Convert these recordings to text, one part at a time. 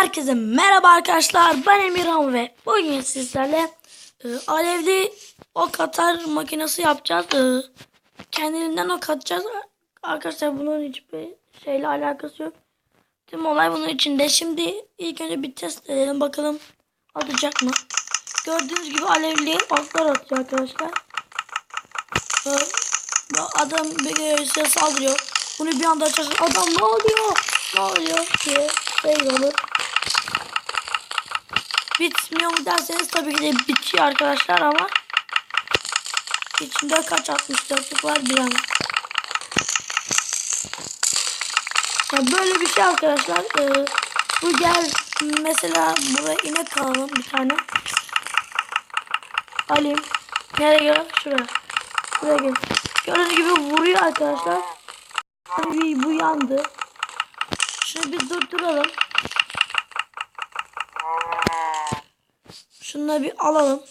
Herkese merhaba arkadaşlar. Ben Emirhan ve bugün sizlerle e, alevli ok atar makinesi yapacağız. E, kendiliğinden ok atacağız. Arkadaşlar bunun hiçbir şeyle alakası yok. Tüm olay bunun içinde. Şimdi ilk önce bir test edelim bakalım atacak mı? Gördüğünüz gibi alevli oklar atıyor arkadaşlar. E, adam bir şey saldırıyor. Bunu bir anda açarsan adam ne oluyor? Ne oluyor diye şey olur. Bitmiyor mu derseniz tabii ki de bitiyor arkadaşlar ama içinde kaç 64'lük var an. Ya böyle bir şey arkadaşlar. Ee, bu gel mesela buraya inek alalım bir tane. Alayım. Nereye gel? Şuraya. Buraya gel. Gördüğünüz gibi vuruyor arkadaşlar. Bu yandı. Şunu bir durduralım. Şunu bir alalım.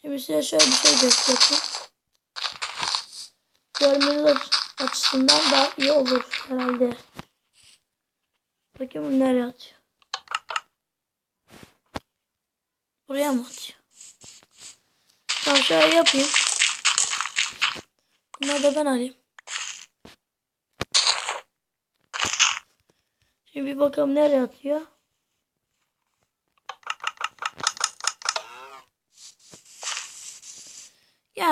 Şimdi size şöyle bir şey göstereyim. Görmeniz aç- açısından daha iyi olur herhalde. Bakayım nereye atıyor. Buraya mı atıyor? Tamam şöyle yapayım. Bunları da ben alayım. Şimdi bir bakalım nereye atıyor.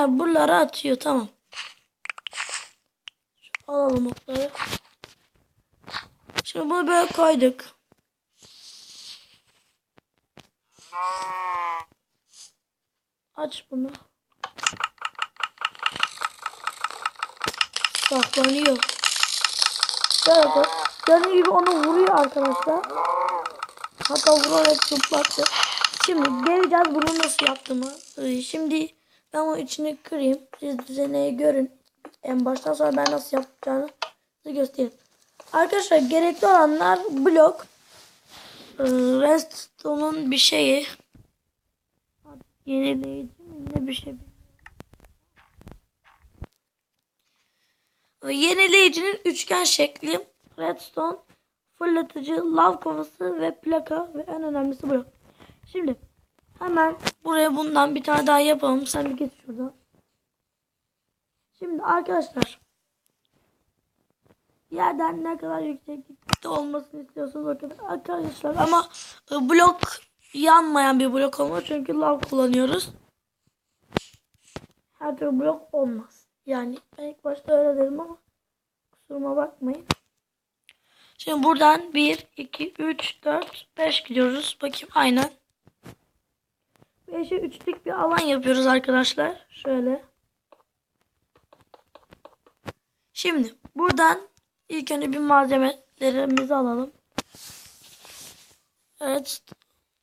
Buralara atıyor tamam. Şu alalım okları. Şimdi bunu böyle koyduk. Aç bunu. Saklanıyor. Koy. Gördüğünüz gibi onu vuruyor arkadaşlar. Hatta vurarak zıplattı. Şimdi geleceğiz bunu nasıl yaptığımı. Ee, Şimdi ben onun içini kırayım. Siz düzeneyi görün. En baştan sonra ben nasıl yapacağını size göstereyim. Arkadaşlar gerekli olanlar blok. Ee, Redstone'un bir şeyi. Yenileyici mi ne bir şey. Yenileyicinin üçgen şekli. Redstone, fırlatıcı, lav kovası ve plaka ve en önemlisi blok. Şimdi hemen buraya bundan bir tane daha yapalım. Sen bir git şuradan. Şimdi arkadaşlar yerden ne kadar yükseklikte olmasını istiyorsanız o kadar arkadaşlar ama e, blok yanmayan bir blok olmalı çünkü lav kullanıyoruz. Her türlü blok olmaz. Yani ben ilk başta öyle dedim ama kusuruma bakmayın. Şimdi buradan 1, 2, 3, 4, 5 gidiyoruz. Bakayım aynen. 5'e 3'lük bir alan yapıyoruz arkadaşlar. Şöyle. Şimdi buradan ilk önce bir malzemelerimizi alalım. Evet.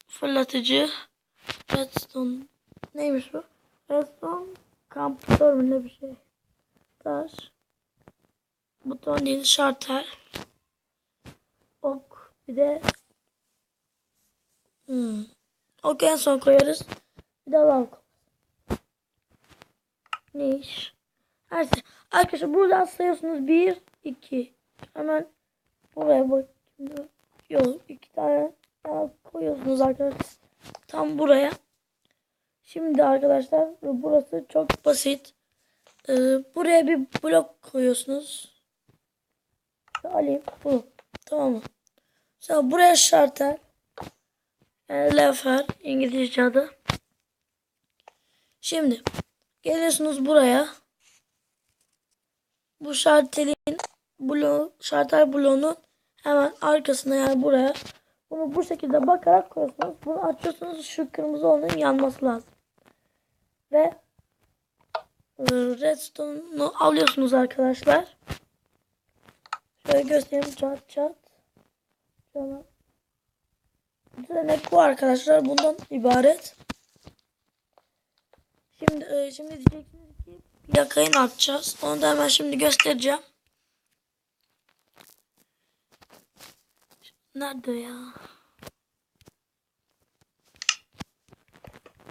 Fırlatıcı. Redstone. Neymiş bu? Redstone kampüsör mü ne bir şey. Taş. Buton değil şarter. Ok. Bir de hmm. ok en son koyarız. Bir de lav Ne iş? Her şey. Arkadaşlar buradan sayıyorsunuz. Bir, iki. Hemen buraya bak. Yok iki tane daha koyuyorsunuz arkadaşlar. Tam buraya. Şimdi arkadaşlar burası çok basit. Ee, buraya bir blok koyuyorsunuz. Alayım bu. Tamam mı? Sonra buraya şartel. Yani lefer İngilizce adı. Şimdi geliyorsunuz buraya. Bu şartelin blo şartel bloğunun hemen arkasına yani buraya bunu bu şekilde bakarak koyuyorsunuz. Bunu açıyorsunuz. Şu kırmızı olanın yanması lazım. Ve e, redstone'u alıyorsunuz arkadaşlar. Şöyle göstereyim çat çat. Şöyle. Düzenek bu arkadaşlar. Bundan ibaret. Şimdi e, şimdi diyeceksiniz ki plakayı ne yapacağız? Onu da hemen şimdi göstereceğim. Nerede ya?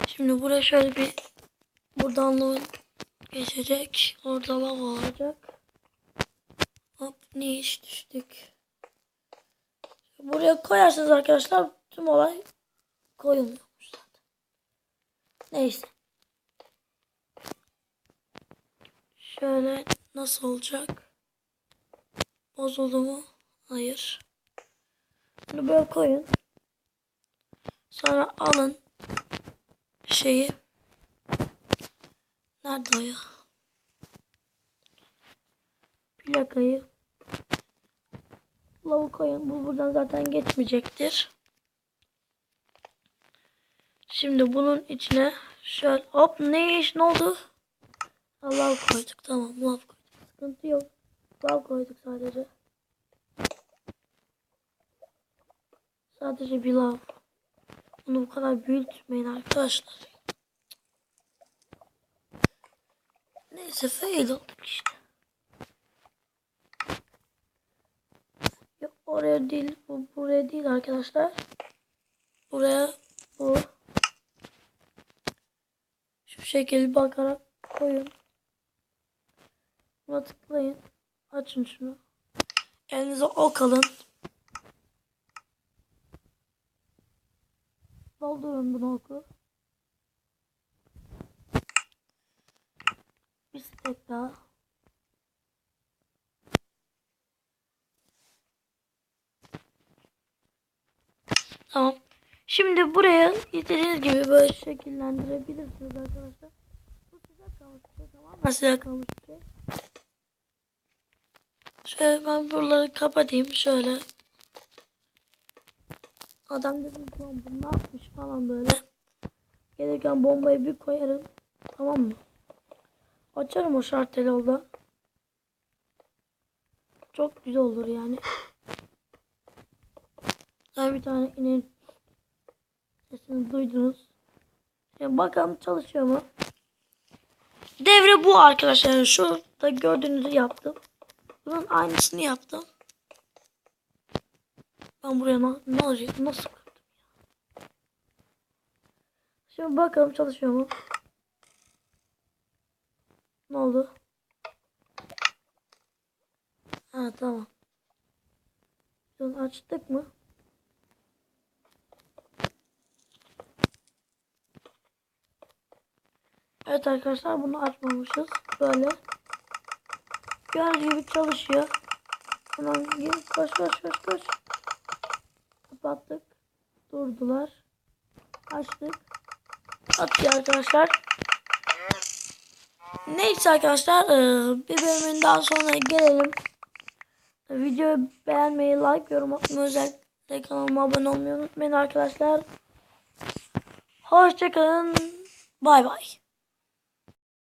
Şimdi buraya şöyle bir buradan lav geçecek. Orada lav olacak. Hop ne iş düştük. Buraya koyarsınız arkadaşlar tüm olay koyulmuyormuş zaten. Neyse. Şöyle nasıl olacak? Bozuldu mu? Hayır. Bunu böyle koyun. Sonra alın şeyi. Nerede o ya? Plakayı. Lavu koyun. Bu buradan zaten geçmeyecektir. Şimdi bunun içine şöyle hop ne iş ne oldu? Ha, lav koyduk tamam lav koyduk. Sıkıntı yok. Lav koyduk sadece. Sadece bir lav. Bunu bu kadar büyütmeyin arkadaşlar. Neyse fail olduk işte. Yok oraya değil bu buraya değil arkadaşlar. Buraya bu şu şekilde bakarak koyun. Buna tıklayın. Açın şunu. Elinize ok alın. Doldurun bunu oku. Bir stek daha. Tamam. Şimdi buraya istediğiniz gibi böyle şekillendirebilirsiniz arkadaşlar. Bu size kalmış şey tamam mı? Size kalmış. Şöyle ben buraları kapatayım şöyle. Adam dedim tamam bu ne yapmış falan böyle. Gelirken bombayı bir koyarım. Tamam mı? Açarım o şartel yolda. Çok güzel olur yani. Ben bir tane ineğin sesini duydunuz. Şimdi bakalım çalışıyor mu? Devre bu arkadaşlar. Şurada gördüğünüzü yaptım. Bunun aynısını yaptım. Ben buraya na ne arıyor? Nasıl kırdım ya? Şimdi bakalım çalışıyor mu? Ne oldu? Ha tamam. Bunu açtık mı? Evet arkadaşlar bunu açmamışız. Böyle. Gördüğünüz gibi çalışıyor. Hemen gir. Koş koş koş koş. Kapattık. Durdular. Açtık. Atıyor arkadaşlar. Neyse arkadaşlar. eee, Bir bölümün daha sonra gelelim. Videoyu beğenmeyi, like, yorum atmayı özellikle kanalıma abone olmayı unutmayın arkadaşlar. Hoşçakalın. Bay bay.